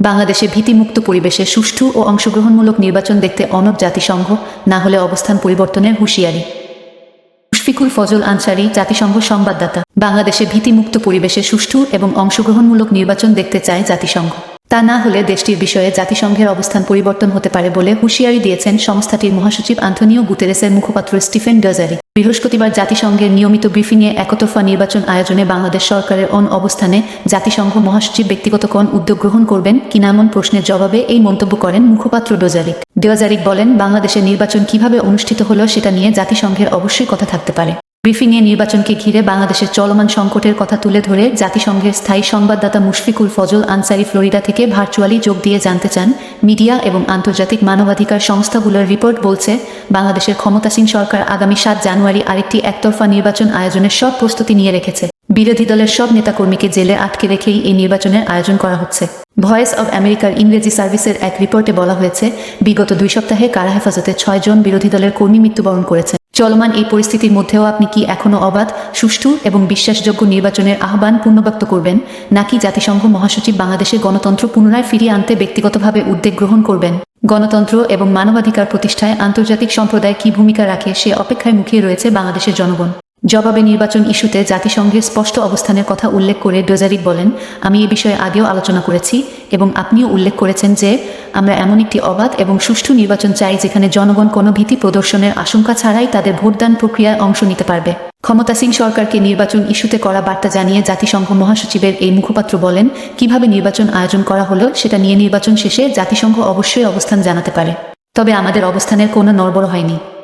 বাংলাদেশে ভীতিমুক্ত পরিবেশে সুষ্ঠু ও অংশগ্রহণমূলক নির্বাচন দেখতে অনব জাতিসংঘ, না হলে অবস্থান পরিবর্তনের হুঁশিয়ারি। মুশফিকুল ফজল আনসারি, জাতিসংঘ সংবাদদাতা। বাংলাদেশে ভীতিমুক্ত পরিবেশে সুষ্ঠু এবং অংশগ্রহণমূলক নির্বাচন দেখতে চায় জাতিসংঘ। তা না হলে দেশটির বিষয়ে জাতিসংঘের অবস্থান পরিবর্তন হতে পারে বলে হুঁশিয়ারি দিয়েছেন সংস্থাটির মহাসচিব আন্তোনিও গুতেরেসের মুখপাত্র স্টিফেন ডজারি। বৃহস্পতিবার জাতিসংঘের নিয়মিত ব্রিফিংয়ে একতরফা নির্বাচন আয়োজনে বাংলাদেশ সরকারের অন অবস্থানে জাতিসংঘ মহাসচিব ব্যক্তিগত কোন উদ্যোগ গ্রহণ করবেন কিনা এমন প্রশ্নের জবাবে এই মন্তব্য করেন মুখপাত্র ডোজারিক ডোজারিক বলেন, বাংলাদেশের নির্বাচন কীভাবে অনুষ্ঠিত হলো সেটা নিয়ে জাতিসংঘের অবশ্যই কথা থাকতে পারে। ব্রিফিংয়ে নির্বাচনকে ঘিরে বাংলাদেশের চলমান সংকটের কথা তুলে ধরে জাতিসংঘের স্থায়ী সংবাদদাতা মুশফিকুল ফজল আনসারি ফ্লোরিডা থেকে ভার্চুয়ালি যোগ দিয়ে জানতে চান, মিডিয়া এবং আন্তর্জাতিক মানবাধিকার সংস্থাগুলোর রিপোর্ট বলছে, বাংলাদেশের ক্ষমতাসীন সরকার আগামী সাত জানুয়ারি আরেকটি একতরফা নির্বাচন আয়োজনের সব প্রস্তুতি নিয়ে রেখেছে। বিরোধী দলের সব নেতাকর্মীকে জেলে আটকে রেখেই এই নির্বাচনের আয়োজন করা হচ্ছে। ভয়েস অব আমেরিকার ইংরেজি সার্ভিসের এক রিপোর্টে বলা হয়েছে, বিগত দুই সপ্তাহে কারা হেফাজতে ছয়জন বিরোধী দলের কর্মী মৃত্যুবরণ করেছে চলমান এই পরিস্থিতির মধ্যেও আপনি কি এখনও অবাধ, সুষ্ঠু এবং বিশ্বাসযোগ্য নির্বাচনের আহ্বান পূর্ণব্যক্ত করবেন? নাকি জাতিসংঘ মহাসচিব বাংলাদেশের গণতন্ত্র পুনরায় ফিরিয়ে আনতে ব্যক্তিগতভাবে উদ্যোগ গ্রহণ করবেন? গণতন্ত্র এবং মানবাধিকার প্রতিষ্ঠায় আন্তর্জাতিক সম্প্রদায় কি ভূমিকা রাখে সে অপেক্ষায় মুখিয়ে রয়েছে বাংলাদেশের জনগণ। জবাবে নির্বাচন ইস্যুতে জাতিসংঘের স্পষ্ট অবস্থানের কথা উল্লেখ করে ডোজারিক বলেন, আমি এ বিষয়ে আগেও আলোচনা করেছি এবং আপনিও উল্লেখ করেছেন যে, আমরা এমন একটি অবাধ এবং সুষ্ঠু নির্বাচন চাই যেখানে জনগণ কোনো ভীতি প্রদর্শনের আশঙ্কা ছাড়াই তাদের ভোটদান প্রক্রিয়ায় অংশ নিতে পারবে। ক্ষমতাসীন সরকারকে নির্বাচন ইস্যুতে করা বার্তা জানিয়ে জাতিসংঘ মহাসচিবের এই মুখপাত্র বলেন, কীভাবে নির্বাচন আয়োজন করা হলো সেটা নিয়ে নির্বাচন শেষে জাতিসংঘ অবশ্যই অবস্থান জানাতে পারে। তবে আমাদের অবস্থানের কোনো নড়বড় হয়নি।